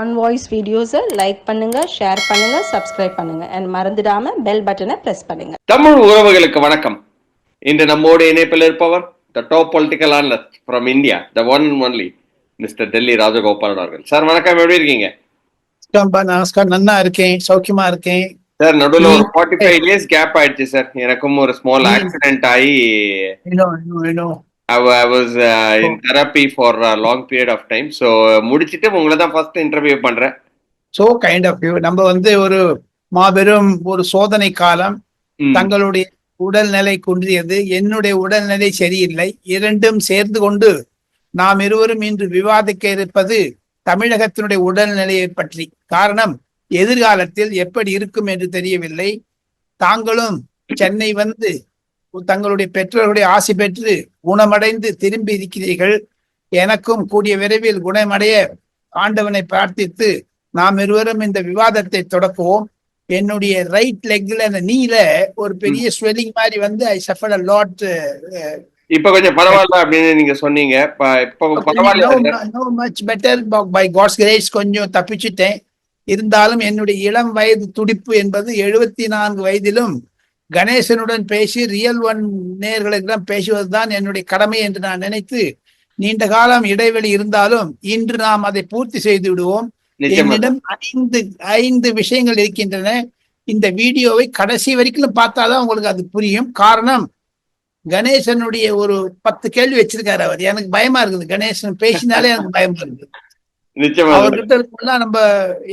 On voice வீடியோஸை like பண்ணுங்க share பண்ணுங்க சப்ஸ்கிரைப் பண்ணுங்க. அண்ட் மறந்துடாம பெல் பட்டனை பிரஸ் பண்ணுங்க. தமிழ் உறவுகளுக்கு வணக்கம். இன்று நம்மோடு இணைப்பில் இருப்பவர் the top political analyst from India the one only mister Delhi Rajagopalan அவர்கள். சார் வணக்கம். எப்படி இருக்கீங்க? நமஸ்கார் நன்னா இருக்கேன். சௌக்கியமா இருக்கேன். சார் நடுவில் ஒரு ஃபார்ட்டி ஃபைவ் இயர்ஸ் கேப் ஆயிடுச்சு சார் எனக்கும் ஒரு ஸ்மால். ஆக்சிடென்ட் ஆகி இன்னும் இன்னும் I was in therapy for long period of time so முடிச்சிட்டு உங்களை தான் ஃபர்ஸ்ட் இன்டர்வியூ பண்றேன். சோ கைண்ட் ஆஃப் யூ நம்ம வந்து ஒரு மாபெரும் ஒரு சோதனை காலம். தங்களுடைய உடல்நிலை குன்றியது. என்னுடைய உடல்நிலை சரியில்லை. இரண்டும் சேர்ந்து கொண்டு நாம் இருவரும் இன்று விவாதிக்க இருப்பது தமிழகத்தினுடைய உடல்நிலையை பற்றி. காரணம் எதிர்காலத்தில் எப்படி இருக்கும் என்று தெரியவில்லை. தாங்களும் சென்னை வந்து தங்களுடைய பெற்றோர்களுடைய ஆசி பெற்று குணமடைந்து திரும்பி இருக்கிறீர்கள். எனக்கும் கூடிய விரைவில் குணமடைய ஆண்டவனை பிரார்த்தித்து நாம் இருவரும் இந்த விவாதத்தை தொடக்குவோம். என்னுடைய ரைட் லெக்ல அந்த நீல ஒரு பெரிய ஸ்வெல்லிங் மாதிரி வந்து ஐ சஃபர் லாட் இப்ப கொஞ்சம் பரவாயில்ல அப்படின்னு நீங்க சொன்னீங்க. இப்போ பரவாயில்ல. Sir much better by God's grace கொஞ்சம் தப்பிச்சிட்டேன். இருந்தாலும் என்னுடைய இளம் வயது துடிப்பு என்பது எழுபத்தி நான்கு வயதிலும் கணேசனுடன் பேசி ரியல் ஒன் நேர்களிடம் பேசுவதுதான் என்னுடைய கடமை என்று நான் நினைத்து நீண்ட காலம் இடைவெளி இருந்தாலும் இன்று நாம் அதை பூர்த்தி செய்து விடுவோம். என்னிடம் ஐந்து ஐந்து விஷயங்கள் இருக்கின்றன. இந்த வீடியோவை கடைசி வரைக்கும் பார்த்தாதான் உங்களுக்கு அது புரியும். காரணம் கணேசனுடைய ஒரு பத்து கேள்வி வச்சிருக்காரு அவர். எனக்கு பயமா இருக்குது. கணேசன் பேசினாலே எனக்கு பயமா இருக்குது. அவர்கிட்ட இருக்கலாம் நம்ம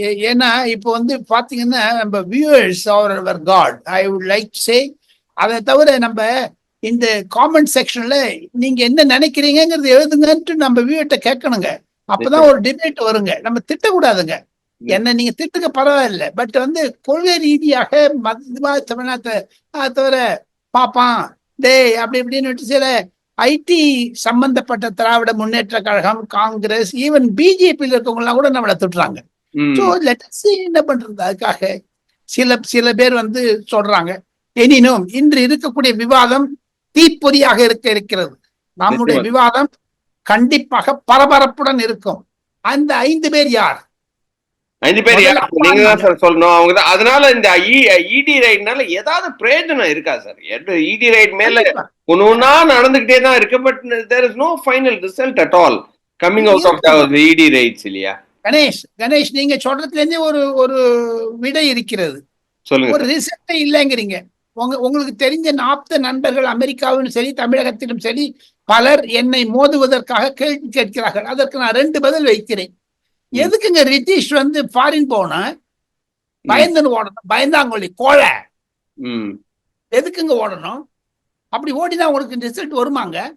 ஏன்னா இப்போ வந்து பாத்தீங்கன்னா நம்ம வியூவர்ஸ் அவர் அவர் got I would like say அதை தவிர நம்ம இந்த காமெண்ட் செக்ஷன்ல நீங்க என்ன நினைக்கிறீங்கிறது எழுதுங்கன்ட்டு நம்ம வியூவர்கிட்ட கேட்கணுங்க. அப்பதான் ஒரு டிபேட் வருங்க. நம்ம திட்டக்கூடாதுங்க. என்ன நீங்க திட்டுக்க பரவாயில்ல. பட் வந்து கொள்கை ரீதியாக மதுவா தமிழ்நாட்டை தவிர பாப்பான் டேய் அப்படி இப்படின்னு சில ஐடி சம்பந்தப்பட்ட திராவிட முன்னேற்ற கழகம் காங்கிரஸ் ஈவன் பிஜேபியில் இருக்கவங்க எல்லாம் கூட நம்மளை திட்டுறாங்க. ஸோ என்ன பண்றது? அதுக்காக சில சில பேர் வந்து சொல்றாங்க. எனினும் இன்று இருக்கக்கூடிய விவாதம் தீப்பொறியாக இருக்க இருக்கிறது. நம்முடைய. விவாதம் கண்டிப்பாக பரபரப்புடன் இருக்கும். அந்த ஐந்து பேர் யார்? அஞ்சு பேர்? நீங்க தான் சார் சொல்லணும். அவங்க தான். அதனால இந்த இடி ரைட்னால ஏதாவது பிரயோஜனம் இருக்கா சார்? இடி ரைட் மேல. ஒன்னு ஒன்னா நடந்துகிட்டே தான் இருக்கு but there is no final result at all coming out of IT raids இல்லையா? கணேஷ் கணேஷ் நீங்க சொல்றதுல இருந்தே ஒரு ஒரு விடை இருக்கிறது. சொல்லுங்க ஒரு ரிசல்ட்டே இல்லைங்கிறீங்க. உங்க உங்களுக்கு தெரிஞ்ச நாப்த நண்பர்கள் அமெரிக்காவிலும் சரி தமிழகத்திலும் சரி பலர் என்னை மோதுவதற்காக கேள்வி கேட்கிறார்கள். அதற்கு நான் ரெண்டு பதில் வைக்கிறேன். எதுக்குங்க ரித்தீஷ் வந்து ஃபாரின் போனா? பயந்துன்னு ஓடணும். பயந்தாங்கொல்லி கோழை எதுக்குங்க ஓடணும்? அப்படி ஓடினா உங்களுக்கு ரிசல்ட் வருமாங்க?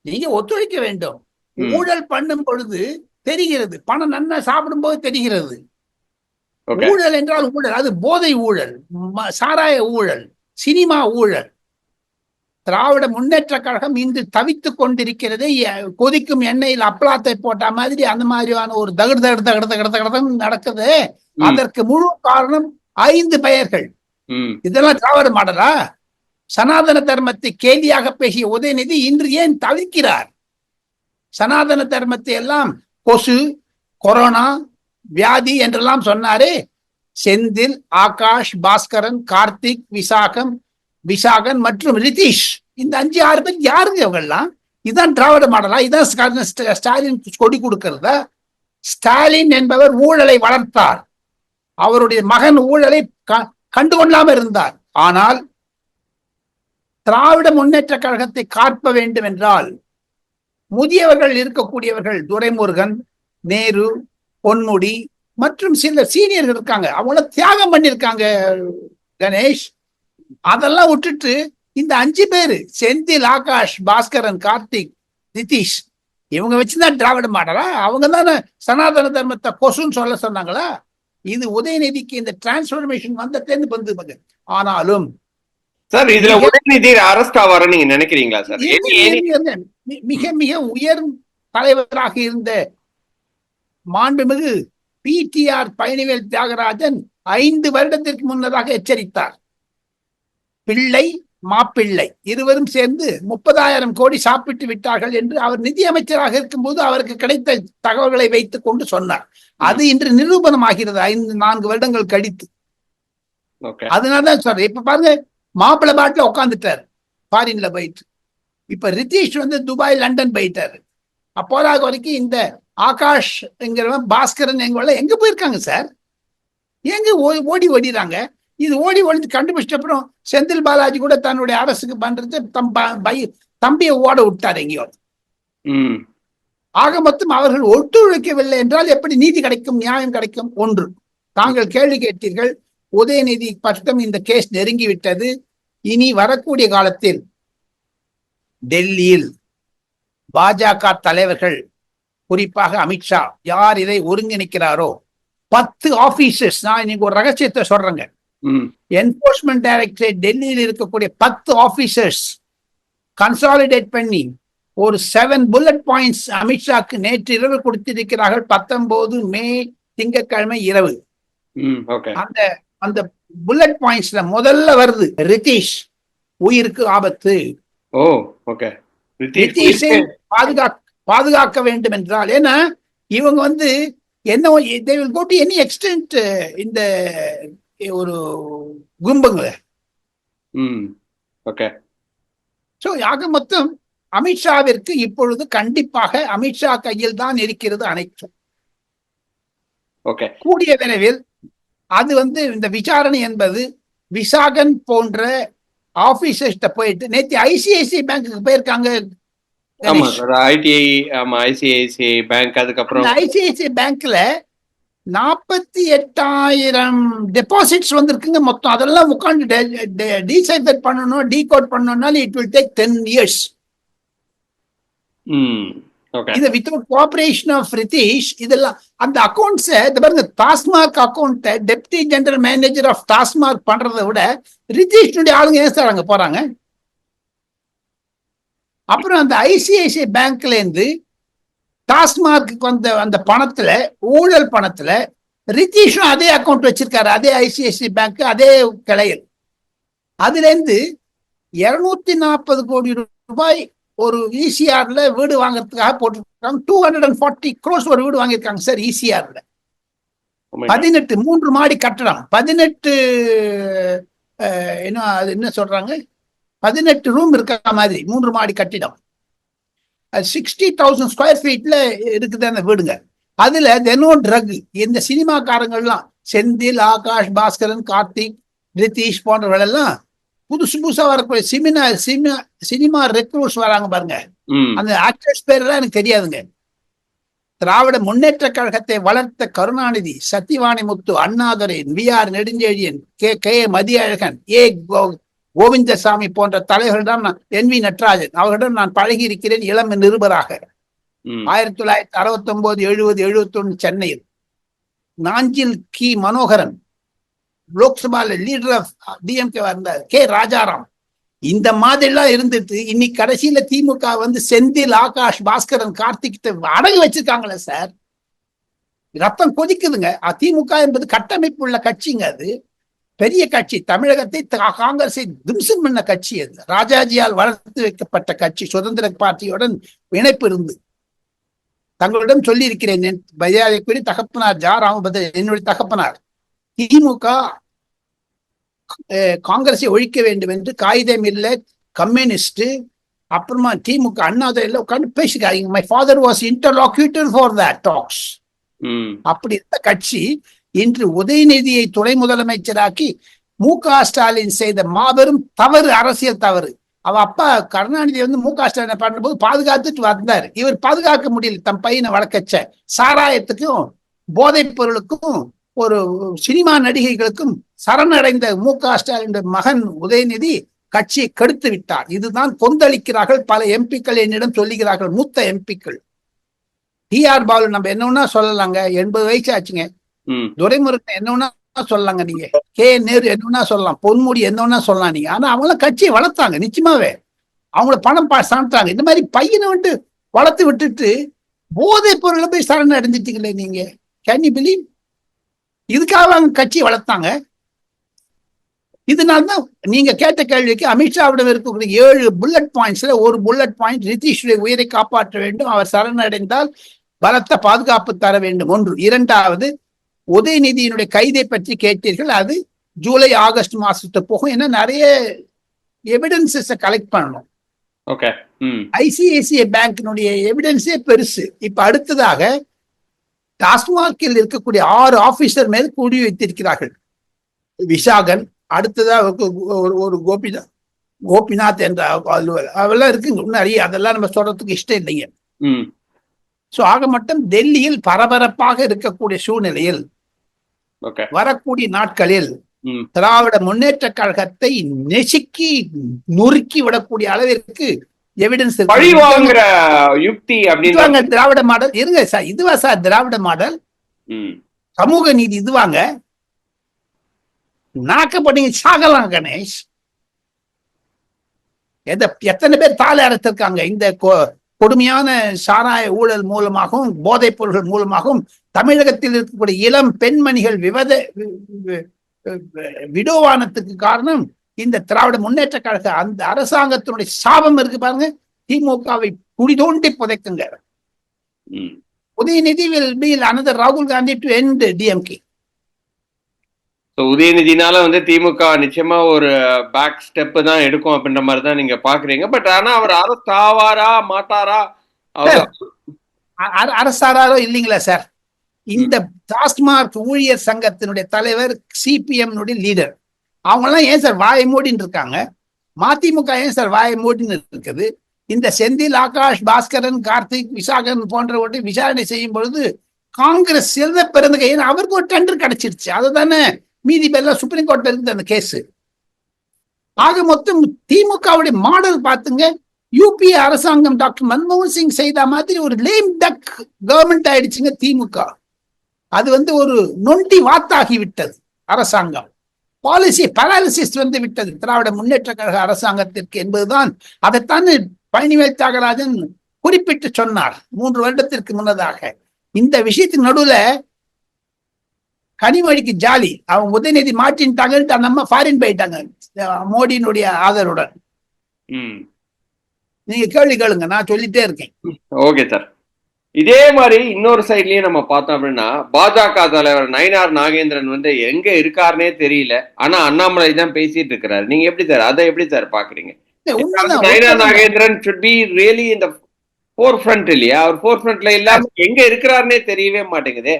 நீங்க ஒத்துழைக்க வேண்டும். ஊழல் பண்ணும் பொழுது தெரிகிறது. பணம் நன்னா சாப்பிடும்போது தெரிகிறது. ஓகே. ஊழல் என்றால் ஊழல். அது போதை ஊழல். சாராய ஊழல். சினிமா ஊழல். திராவிட முன்னேற்ற கழகம் இன்று தவித்துக் கொண்டிருக்கிறது. கொதிக்கும் எண்ணெயில் அப்பளாத்தை போட்ட மாதிரி அந்த மாதிரியான ஒரு தகடு தகடு தகடு தகடு தகடு நடக்குது. அதற்கு முழு காரணம் ஐந்து பெயர்கள். இதெல்லாம் திராவிட மாடலா? சனாதன தர்மத்தை கேலியாக பேசிய உதயநிதி இன்று ஏன் தவிர்க்கிறார் சனாதன தர்மத்தை எல்லாம் கொசு கொரோனா வியாதி என்றெல்லாம் சொன்னாரே. செந்தில் ஆகாஷ் பாஸ்கரன் கார்த்திக் விசாகம் விசாகன் மற்றும் ரிதீஷ். இந்த அஞ்சு ஆறு பேர் யாருங்க இவங்கெல்லாம்? இதான் திராவிட மாடலா? இதான் ஸ்டாலின் கொடி கொடுக்கிறதா? ஸ்டாலின் என்பவர் ஊழலை வளர்த்தார். அவருடைய மகன் ஊழலை க- கண்டுகொள்ளாம இருந்தார். ஆனால் திராவிட முன்னேற்ற கழகத்தை காப்ப வேண்டும் என்றால் முதியவர்கள் இருக்கக்கூடியவர்கள் துரைமுருகன் நேரு பொன்முடி மற்றும் சில சீனியர்கள் இருக்காங்க. அவங்கள தியாகம் பண்ணியிருக்காங்க கணேஷ். அதெல்லாம் விட்டுட்டு இந்த அஞ்சு பேரு செந்தில் ஆகாஷ் பாஸ்கரன் கார்த்திக் நிதிஷ் இவங்க வச்சுதான் திராவிட மாடலா? அவங்க தானே சனாதன தர்மத்தை கொசுன்னு சொல்ல சொன்னாங்களா? இது உதயநிதிக்கு இந்த டிரான்ஸ்பர்மேஷன் வந்ததுலேருந்து வந்து பாருங்க. ஆனாலும் சார் இதுல உதயநிதி அரெஸ்ட் ஆவார நீங்க நினைக்கிறீங்களா சார்? மிக மிக உயர் தலைவராக இருந்த மாண்புமிகு பிடிஆர் பழனிவேல் தியாகராஜன் ஐந்து வருடத்திற்கு முன்னதாக எச்சரித்தார். பிள்ளை மாப்பிள்ளை. இருவரும் சேர்ந்து முப்பதாயிரம் கோடி சாப்பிட்டு விட்டார்கள் என்று அவர் நிதியமைச்சராக இருக்கும்போது அவருக்கு கிடைத்த தகவல்களை வைத்துக் கொண்டு சொன்னார். அது இன்று நிரூபணமாகிறது ஐந்து நான்கு வருடங்கள் கழித்து. அதனாலதான் சொல்றேன். இப்ப பாருங்க மாப்பிள்ளை பாட்டுல உட்காந்துட்டாரு ஃபாரின்ல போயிட்டு. இப்ப ரிதீஷ் வந்து துபாய் லண்டன் போயிட்டாரு. அப்போதாக வரைக்கும் இந்த ஆகாஷ் என்கிறவன் பாஸ்கரன் எங்க எங்க போயிருக்காங்க சார்? எங்க ஓடி ஓடிறாங்க? இது ஓடி ஒழிஞ்சு கண்டுபிடிச்ச அப்புறம் செந்தில் பாலாஜி கூட தன்னுடைய அரசுக்கு பண்றது தம் தம்பியை ஓட விட்டார் எங்கேயோ. ஆக மொத்தம் அவர்கள் ஒத்துழைக்கவில்லை என்றால் எப்படி நீதி கிடைக்கும் நியாயம் கிடைக்கும்? ஒன்று. தாங்கள் கேள்வி கேட்டீர்கள் உதயநிதி பட்டம் இந்த கேஸ் நெருங்கி விட்டது இனி வரக்கூடிய காலத்தில் டெல்லியில் பாஜக தலைவர்கள் குறிப்பாக அமித்ஷா யார் இதை ஒருங்கிணைக்கிறாரோ? பத்து ஆபீசர்ஸ் நான் இன்னைக்கு ஒரு ரகசியத்தை சொல்றேங்க. என்போர்ஸ்மெண்ட் டைரக்டரேட் டெல்லியில் இருக்கக்கூடிய பத்து ஆபீசர்ஸ் கன்சாலிடேட் பண்ணி ஒரு செவன் புல்லட் பாயிண்ட்ஸ் அமித்ஷாக்கு நேற்று இரவு கொடுத்திருக்கிறார்கள். பத்தொன்பது மே திங்கட்கிழமை இரவு. அந்த அந்த புல்லட் பாயிண்ட்ஸ்ல முதல்ல வருது ரிதீஷ் உயிருக்கு ஆபத்து. ஓ ஓகே ரிதீஷை பாதுகாக்க பாதுகாக்க வேண்டும் என்றால் ஏன்னா இவங்க வந்து என்ன will go to any extent uh, இந்த ஒரு கும்புங்க ம் ஓகே. சோ ஆக மொத்தம் அமித்ஷாவிற்கு இப்பொழுது கண்டிப்பாக அமித்ஷா கையில் தான் இருக்கிறது அனைத்தும். ஓகே. கூடிய விரைவில் அது வந்து இந்த விசாரணை என்பது விசாகன் போன்ற ஆபீசர்ஸ்ட போயிட்டு நேத்து ஐசிஐசிஐ பேங்க்குக்கு போயிருக்காங்க ஐசிஐசிஐ பேங்க் அதுக்கப்புறம் ஐசிஐசிஐ பேங்க்ல நாற்பத்தி எட்டாயிரம் டெபாசிட்ஸ் வந்திருக்குங்க மொத்தம். அதெல்லாம் உட்காந்து டீசைஃபர் பண்ணணும் decode பண்ணணும்னாலும் it will take ten years இது வித்வுட் கோஆபரேஷன் ஆஃப் ரிதீஷ் இதெல்லாம் அந்த அக்கௌண்ட்ஸ் இந்த பாருங்க TASMAC account deputy general manager of TASMAC பண்றதை விட ரிதீஷனுடைய ஆளுங்க ஏன் சார் அங்க போறாங்க? அப்புறம் அந்த ஐசிஐசிஐ பேங்க்ல இருந்து டாஸ்மார்க்கு வந்த அந்த பணத்துல ஊழல் பணத்துல ரிதீஷும் அதே அக்கௌண்ட் வச்சிருக்காரு. அதே ஐசிஐசிஐ பேங்க் அதே கிளையில். அதுல இருந்து இருநூத்தி நாற்பது கோடி ரூபாய் ஒரு இசிஆர்ல வீடு வாங்குறதுக்காக போட்டிருக்காங்க. Two hundred and forty crores ஒரு வீடு வாங்கியிருக்காங்க சார் இசிஆர்ல God. பதினெட்டு மூன்று மாடி கட்டடம். பதினெட்டு என்ன அது என்ன சொல்றாங்க? பதினெட்டு ரூம் இருக்க மாதிரி மூன்று மாடி கட்டிடம். சிக்ஸ்டி தௌசண்ட் ஸ்கொயர் ஃபீட்ல இருக்குது அந்த வீடுங்க. அதுல தெனோ ட்ரக் இந்த சினிமாக்காரங்கள்லாம் செந்தில் ஆகாஷ் பாஸ்கரன் கார்த்திக் ரிதீஷ் போன்றவர்கள் எல்லாம் புதுசு புதுசா வரக்கூடிய சினிமா சினிமா சினிமா ரெக்ரூட்ஸ் வராங்க பாருங்க. அந்த ஆக்டர்ஸ் பேர்லாம் எனக்கு தெரியாதுங்க. திராவிட முன்னேற்ற கழகத்தை வளர்த்த Karunanidhi Sathyavani Muthu Annadurai V R Nedunchezhiyan K K Mathiyazhagan A கோ- கோவிந்தசாமி போன்ற தலைவர்களிடம் நான் என் வி நடராஜன். அவர்களிடம் நான் பழகி இருக்கிறேன் இளம் நிருபராக. ஆயிரத்தி தொள்ளாயிரத்தி அறுபத்தி ஒன்பது எழுபது எழுபத்தி ஒண்ணு சென்னையில். நாஞ்சில் கி. மனோகரன் லோக்சபால லீடர் ஆஃப் டிஎம்கே இருந்தார். கே. ராஜாராம். இந்த மாதிரிலாம் இருந்துட்டு இன்னைக்கு கடைசியில திமுக வந்து செந்தில் ஆகாஷ் பாஸ்கரன் கார்த்திக் அடகு வச்சிருக்காங்களே சார். ரத்தம் கொதிக்குதுங்க. அ- திமுக என்பது கட்டமைப்பு உள்ள கட்சிங்க அது. பெரிய கட்சி தமிழகத்தை காங்கிரஸை திம்சம் பண்ண கட்சி அது. ராஜாஜியால் வளர்த்து வைக்கப்பட்ட கட்சி சுதந்திர பார்ட்டியுடன் இணைப்பு இருந்து. தங்களிடம் சொல்லி இருக்கிறேன் என் மரியாதைக்குரிய தகப்பனார் ஜா. ராமபத்ர என்னுடைய தகப்பனார். திமுக காங்கிரஸை ஒழிக்க வேண்டும் என்று காகிதம் இல்லை கம்யூனிஸ்ட் அப்புறமா திமுக அண்ணாதுரையில உட்காந்து பேசிக்காங்க my father was interlocutor for that talks அப்படி இருந்த கட்சி இன்று உதயநிதியை துணை முதலமைச்சராக்கி மு க ஸ்டாலின் செய்த மாபெரும் தவறு அரசியல் தவறு. அவ அப்பா கருணாநிதி வந்து மு க ஸ்டாலின் பண்ணும்போது பாதுகாத்துட்டு வந்தார். இவர் பாதுகாக்க முடியல. தம் பையனை வளர்க்கச்ச. சாராயத்துக்கும் போதைப் பொருளுக்கும் ஒரு சினிமா நடிகைகளுக்கும் சரணடைந்த மு க ஸ்டாலின் மகன் உதயநிதி கட்சியை கெடுத்து விட்டார். இதுதான் கொந்தளிக்கிறார்கள். பல எம்பிக்கள் என்னிடம் சொல்லுகிறார்கள். மூத்த எம்பிக்கள். டி ஆர் பாலு நம்ம என்னன்னா சொல்லலாங்க. எண்பது வயசு ஆச்சுங்க. துரைமுருகன் என்னன்னா சொல்லலாங்க நீங்க? கே. நேரு என்னன்னா சொல்லலாம்? பொன்முடி என்னன்னா சொல்லலாம் நீங்க? ஆனா அவங்கள கட்சியை வளர்த்தாங்க நிச்சயமாவே. அவங்கள பணம் பா சாப்பிட்டாங்க இந்த மாதிரி பையனை வந்து வளர்த்து விட்டுட்டு போதை பொருளை போய் சரண் அடைஞ்சிட்டீங்களே நீங்க? கேன் யூ பிலீவ் இதுக்காக அவங்க கட்சியை வளர்த்தாங்க. இதனால்தான் நீங்க கேட்ட கேள்விக்கு அமித்ஷாவிடம் இருக்கக்கூடிய ஏழு புல்லட் பாயிண்ட்ஸ்ல ஒரு புல்லட் பாயிண்ட் நிதிஷுடைய உயிரை காப்பாற்ற வேண்டும். அவர் சரணடைந்தால் பலத்த பாதுகாப்பு தர வேண்டும். ஒன்று. இரண்டாவது உதயநிதியினுடைய கைதை பற்றி கேட்டீர்கள் அது ஜூலை ஆகஸ்ட் மாசத்து போகும். ஏன்னா நிறைய எவிடன்சஸ் கலெக்ட் பண்ணணும். ஓகே ஐசிஐசிஐ பேங்கினுடைய எவிடன்ஸே பெருசு. இப்ப அடுத்ததாக டாஸ்மாகில் இருக்கக்கூடிய ஆறு ஆபீசர் மேல் கூடி வைத்திருக்கிறார்கள். விஷாகன் அடுத்ததா ஒரு- ஒரு கோபிநாத் கோபிநாத் என்ற அதெல்லாம் இருக்குங்க. நிறைய அதெல்லாம் நம்ம சொல்றதுக்கு இஷ்டம் இல்லைங்க. சோ ஆக மட்டும் டெல்லியில் பரபரப்பாக இருக்கக்கூடிய சூழ்நிலையில் வரக்கூடிய நாட்களில் திராவிட முன்னேற்ற கழகத்தை நெசுக்கி நொறுக்கி விடக்கூடிய அளவிற்கு எவிடன்ஸ் யுக்தி அப்படின்னு திராவிட மாடல். இருங்க சார் இதுவா சார் திராவிட மாடல். சமூக நீதி இதுவாங்க நாக்கப்பட்டீங்க சாகலாம் கணேஷ். எத எத்தனை பேர் தாலி அரைத்திருக்காங்க இந்த கொடுமையான சாராய ஊழல் மூலமாகவும் போதைப் பொருள்கள் மூலமாகவும் தமிழகத்தில் இருக்கக்கூடிய இளம் பெண்மணிகள் விவத விடோவானத்துக்கு காரணம் இந்த திராவிட முன்னேற்ற கழக. அந்த அரசாங்கத்தினுடைய சாபம் இருக்கு பாருங்க. திமுகவை குடி தோண்டி புதைக்குங்க. உதயநிதி வில் பி another ராகுல் Gandhi to end DMK so உதயநிதினால வந்து திமுக நிச்சயமா ஒரு பேக் ஸ்டெப் தான் எடுக்கும் அப்படின்ற மாதிரி தான் நீங்க பாக்குறீங்க. பட் ஆனா அவர் அரசு ஆவாரா மாட்டாரா? அவர் அரசாரோ இல்லைங்களா சார் இந்த டாஸ்மார்க் ஊழியர் சங்கத்தினுடைய தலைவர் சிபிஎம் லீடர் அவங்க எல்லாம் ஏன் சார் வாயை மூடின்னு இருக்காங்க? மதிமுக ஏன் சார் வாயை மூடின்னு இருக்குது? இந்த செந்தில் ஆகாஷ் பாஸ்கரன் கார்த்திக் விசாகன் போன்றவற்றை விசாரணை செய்யும் பொழுது காங்கிரஸ் சிறந்த பிறந்த ஏன்னா அவருக்கு ஒரு டெண்டர் கிடைச்சிருச்சு. அதுதானே? மீதி பேர்லாம் சுப்ரீம் கோர்ட்ல இருக்குது அந்த கேஸ் ஆக மொத்தம் திமுகவுடைய மாடல் பார்த்துங்க. யூபிஏ அரசாங்கம் டாக்டர் மன்மோகன் சிங் செய்த மாதிரி ஒரு லேம் டக் கவர்மெண்ட் ஆயிடுச்சுங்க திமுக. அது வந்து ஒரு நொண்டி வாத்தாகி விட்டது அரசாங்கம். பாலிசி பராலிசிஸ் வந்து விட்டது. திராவிட முன்னேற்ற கழக அரசாங்கத்திற்கு என்பதுதான். அதைத்தான் பழனிவேல் தியாகராஜன் குறிப்பிட்டு சொன்னார். மூன்று வருடத்திற்கு முன்னதாக. இந்த விஷயத்தின் நடுவுல கனிமொழிக்கு ஜாலி. அவங்க உதயநிதி மாட்டின்ட்டாங்கன்ட்டு அந்த அம்மா ஃபாரின் போயிட்டாங்க. மோடியினுடைய ஆதரவுடன். நீங்க கேள்வி கேளுங்க நான் சொல்லிட்டே இருக்கேன். Okay sir. இதே மாதிரி இன்னொரு சைட்லயும் நம்ம பார்த்தோம் அப்படின்னா பாஜக தலைவர் நயினார் நாகேந்திரன் வந்து எங்க இருக்காருனே தெரியல. ஆனா அண்ணாமலை தான் பேசிட்டு இருக்கிறாரு. நீங்க எப்படி சார் அதை எப்படி சார் பாக்குறீங்க Nainar. Nagendran should be really இந்த ஃபோர் ஃப்ரண்ட் இல்லையா? அவர் ஃபோர் ஃப்ரண்ட்ல இல்லாம எங்க இருக்கிறாருனே தெரியவே மாட்டேங்குதே.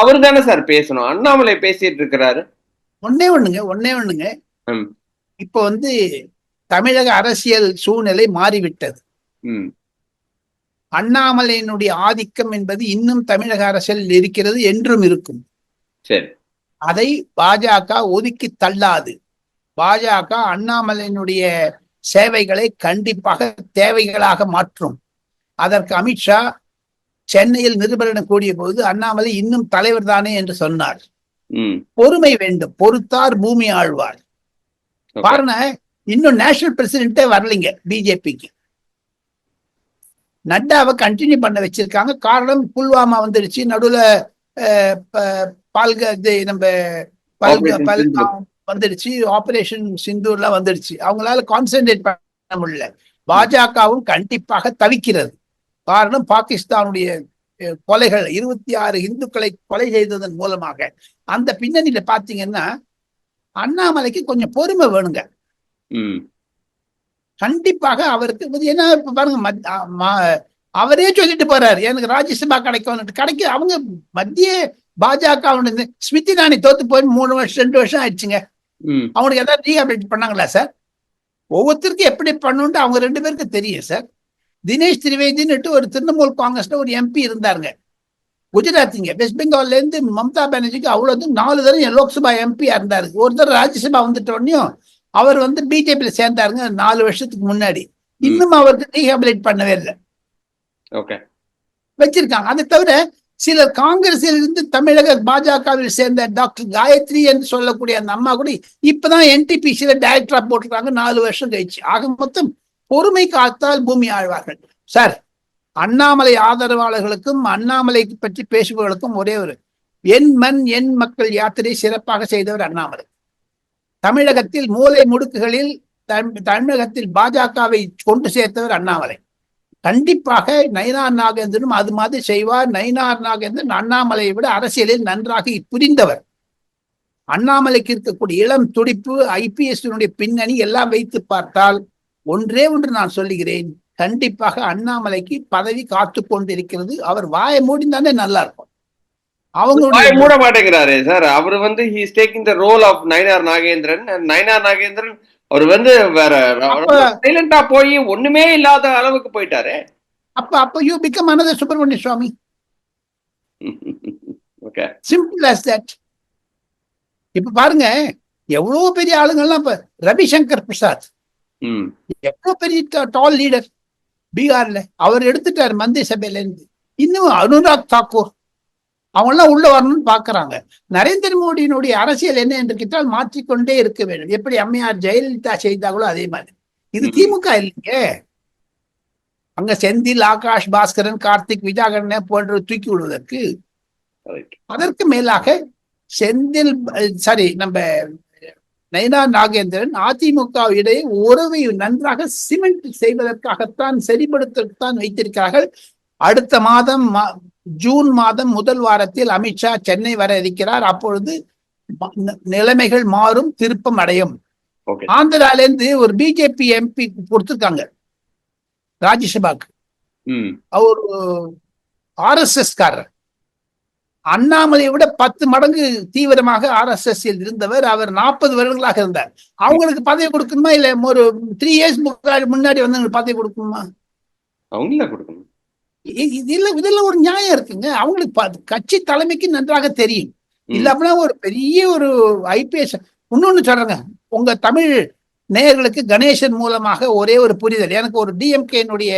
அவர் தானே சார் பேசணும்? அண்ணாமலை பேசிட்டு இருக்கிறாரு. ஒன்னே ஒண்ணுங்க ஒன்னே ஒண்ணுங்க. இப்போ வந்து தமிழக அரசியல் சூழ்நிலை மாறிவிட்டது. அண்ணாமலையினுடைய ஆதிக்கம் என்பது இன்னும் தமிழக அரசியலில் இருக்கிறது என்றும் இருக்கும். சரி. அதை பாஜக ஒதுக்கி தள்ளாது. பாஜக அண்ணாமலையினுடைய சேவைகளை கண்டிப்பாக தேவைகளாக மாற்றும். அதற்கு அமித்ஷா சென்னையில் நிருபரிடம் கூடிய போது அண்ணாமலை இன்னும் தலைவர் தானே என்று சொன்னார். பொறுமை வேண்டும் பொறுத்தார் பூமி ஆழ்வார். பாருங்க இன்னும் நேஷனல் பிரசிடென்ட்டே வரலைங்க பிஜேபிக்கு நட்டாவை கண்டினியூ பண்ண வச்சிருக்காங்க. காரணம் புல்வாமா வந்துடுச்சு நடுவுல பால்க இது நம்ம வந்துடுச்சு ஆபரேஷன் சிந்தூர்லாம் வந்துடுச்சு அவங்களால கான்சென்ட்ரேட் பண்ண முடியல. பாஜகவும் கண்டிப்பாக தவிக்கிறது. காரணம் பாகிஸ்தானுடைய கொலைகள் இருபத்தி ஆறு இந்துக்களை கொலை செய்ததன் மூலமாக. அந்த பின்னணியில பாத்தீங்கன்னா அண்ணாமலைக்கு கொஞ்சம் பொறுமை வேணுங்க. கண்டிப்பாக அவருக்கு என்ன பாருங்க அவரே சொல்லிட்டு போறாரு எனக்கு ராஜ்யசபா கிடைக்கும் கிடைக்க அவங்க மத்திய பாஜக ஸ்மிருதி ராணி தோத்து போய் மூணு வருஷம் ரெண்டு வருஷம் ஆயிடுச்சுங்க. ம். அவங்களுக்கு ஏதாவது ரீஹாபிலிட் பண்ணாங்களா சார்? ஒவ்வொருத்தருக்கும் எப்படி பண்ணணும்ட்டு அவங்க ரெண்டு பேருக்கு தெரியும் சார். தினேஷ் திரிவேதின்னுட்டு ஒரு திரிணாமுல் காங்கிரஸ்ல ஒரு எம்பி இருந்தாருங்க. குஜராத்திங்க. வெஸ்ட் பெங்கால்ல இருந்து மம்தா பானர்ஜிக்கு அவ்வளவு நாலு தடவை லோக்சபா எம்பியா இருந்தாரு. ஒரு தடவை ராஜ்யசபா வந்துட்ட உடனேயும் அவர் வந்து பிஜேபியில சேர்ந்தாருங்க நாலு வருஷத்துக்கு முன்னாடி. இன்னும் அவருக்கு ரீஹாபிலேட் பண்ணவே இல்லை. ஓகே. வச்சிருக்காங்க. அதை தவிர சிலர் காங்கிரஸில் இருந்து தமிழக பாஜகவில் சேர்ந்த டாக்டர் காயத்ரி என்று சொல்லக்கூடிய அந்த அம்மா கூட இப்பதான் என்டிபிசியில டைரக்டரா போட்டிருக்காங்க. நாலு வருஷம் கழிச்சு. ஆக மொத்தம் பொறுமை காத்தால் பூமி ஆழ்வார்கள். சார் அண்ணாமலை ஆதரவாளர்களுக்கும் அண்ணாமலை பற்றி பேசுபவர்களுக்கும் ஒரே ஒரு என் மண் என் மக்கள் யாத்திரை சிறப்பாக செய்தவர் அண்ணாமலை. தமிழகத்தில் மூலை முடுக்குகளில் தமிழகத்தில் பாஜகவை கொண்டு சேர்த்தவர் அண்ணாமலை. கண்டிப்பாக நயினார் நாகேந்திரனும் அது மாதிரி செய்வார். நயினார் நாகேந்திரன் அண்ணாமலையை விட அரசியலில் நன்றாக புரிந்தவர். அண்ணாமலைக்கு இருக்கக்கூடிய இளம் துடிப்பு ஐபிஎஸ் பின்னணி எல்லாம் வைத்து பார்த்தால் ஒன்றே ஒன்று நான் சொல்லுகிறேன். கண்டிப்பாக அண்ணாமலைக்கு பதவி காத்து கொண்டிருக்கிறது. அவர் வாயை மூடிந்தானே நல்லா இருக்கும். வாயை அவங்களுடைய மூட மாட்டேங்கிறாரு சார். அவர் வந்து he is taking the role of Nainar Nagendran. Nainar Nagendran அவர் வந்து வேற சைலண்டா போய் ஒண்ணுமே இல்லாத அளவுக்கு போயிட்டாரு. அப்ப அப்ப you become another Subramanian Swamy okay simple as that இப்ப பாருங்க எவ்வளவு பெரிய ஆளுங்கள்லாம் இப்ப ரவிசங்கர் பிரசாத். எவ்வளவு பெரிய டால் லீடர் பீகார்ல. அவர் எடுத்துட்டார் மந்திரி சபையில இருந்து இன்னும் அனுராக் தாக்கூர். அவங்க எல்லாம் உள்ள வரணும்னு பாக்குறாங்க. நரேந்திர மோடியினுடைய அரசியல் என்ன என்று கேட்டால் மாற்றிக்கொண்டே இருக்க வேண்டும். எப்படி அம்மையார் ஜெயலலிதா செய்தாங்களோ அதே மாதிரி. இது. திமுக இல்லைங்க. அங்க செந்தில் ஆகாஷ் பாஸ்கரன் கார்த்திக் விஜாகரன் போன்ற தூக்கி விடுவதற்கு அதற்கு மேலாக செந்தில் சாரி நம்ம நயனா நாகேந்திரன் அதிமுக இடையே உறவை நன்றாக சிமெண்ட் செய்வதற்காகத்தான் சரிபடுத்தத்தான் வைத்திருக்கிறார்கள். அடுத்த மாதம் ஜூன் மாதம் முதல் வாரத்தில் அமித்ஷா சென்னை வர இருக்கிறார். அப்பொழுது நிலைமைகள் மாறும் திருப்பம் அடையும். ஆந்திரால இருந்து ஒரு பிஜேபி எம்பி கொடுத்திருக்காங்க ராஜ்யசபாக்கு. அவர் ஆர்எஸ்எஸ் காரர். அண்ணாமலையை விட பத்து மடங்கு தீவிரமாக ஆர்எஸ்எஸ் இருந்தவர் அவர் நாற்பது வருடங்களாக இருந்தார். அவங்களுக்கு பதவி கொடுக்கணுமா? இல்ல ஒரு த்ரீ இயர்ஸ் முன்னாடி வந்து பதவி கொடுக்கணுமா? அவங்கள கொடுக்கணும். இதுல இதுல ஒரு நியாயம் இருக்குங்க. அவங்களுக்கு கட்சி தலைமைக்கு நன்றாக தெரியும். இல்ல அப்படின்னா ஒரு பெரிய ஒரு ஐபிஎஸ் இன்னொன்னு சொல்றேங்க. உங்க தமிழ் நேயர்களுக்கு கணேசன் மூலமாக ஒரே ஒரு புரிதல். எனக்கு ஒரு டிஎம்கேனுடைய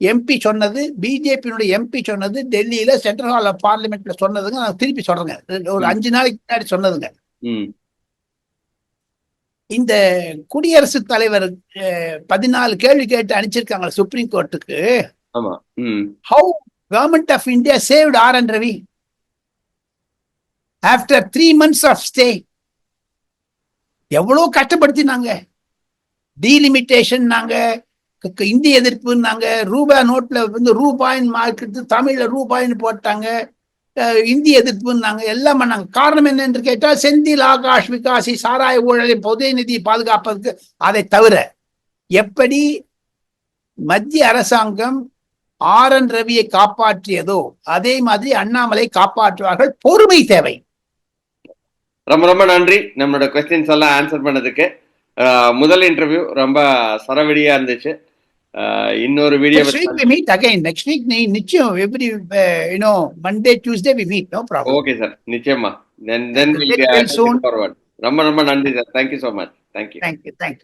எம்பி சொன்னது பிஜேபியினுடைய எம்பி சொன்னது டெல்லியில சென்ட்ரல் ஹால் ஆஃப் பார்லிமெண்ட்ல சொன்னதுங்க நான் திருப்பி சொல்றேங்க. ஒரு. அஞ்சு நாளைக்கு முன்னாடி சொன்னதுங்க. இந்த குடியரசுத் தலைவர் பதினாலு கேள்வி கேட்டு அனுப்பிச்சிருக்காங்க சுப்ரீம் கோர்ட்டுக்கு. ஆமா. ம். How government of India saved R. And Ravi? After three months of stay. எவ்வளவு கஷ்டப்படுத்தினாங்க. டீலிமிட்டேஷன் நாங்க இந்தி எதிர்ப்புன்னாங்க ரூபாய் நோட்ல வந்து ரூபாயின் மார்க்கெட்டு தமிழ்ல ரூபாயின்னு போட்டாங்க. அஹ் இந்தி எதிர்ப்புன்னாங்க எல்லாம் பண்ணாங்க. காரணம் என்ன என்று கேட்டால் செந்தில் ஆகாஷ் விகாசி சாராய ஊழலை பொது நிதி பாதுகாப்பதற்கு அதை தவிர எப்படி மத்திய அரசாங்கம் ஆர் என் ரவியை காப்பாற்றியதோ அதே மாதிரி அண்ணாமலை காப்பாற்றுவார்கள். பொறுமை தேவை. ரொம்ப ரொம்ப நன்றி. நம்மளோட கொஸ்டின்ஸ் எல்லாம் ஆன்சர் பண்ணதுக்கு. முதல் இன்டர்வியூ ரொம்ப சரவெடியா இருந்துச்சு. இன்னொரு video Next week we meet again. Next week நீ நிச்சயம் every uh, you know Monday Tuesday we meet no problem. Okay sir நிச்சயமா then then Very soon. Forward ரொம்ப ரொம்ப நன்றி sir thank you so much thank you Thank you. Thank you.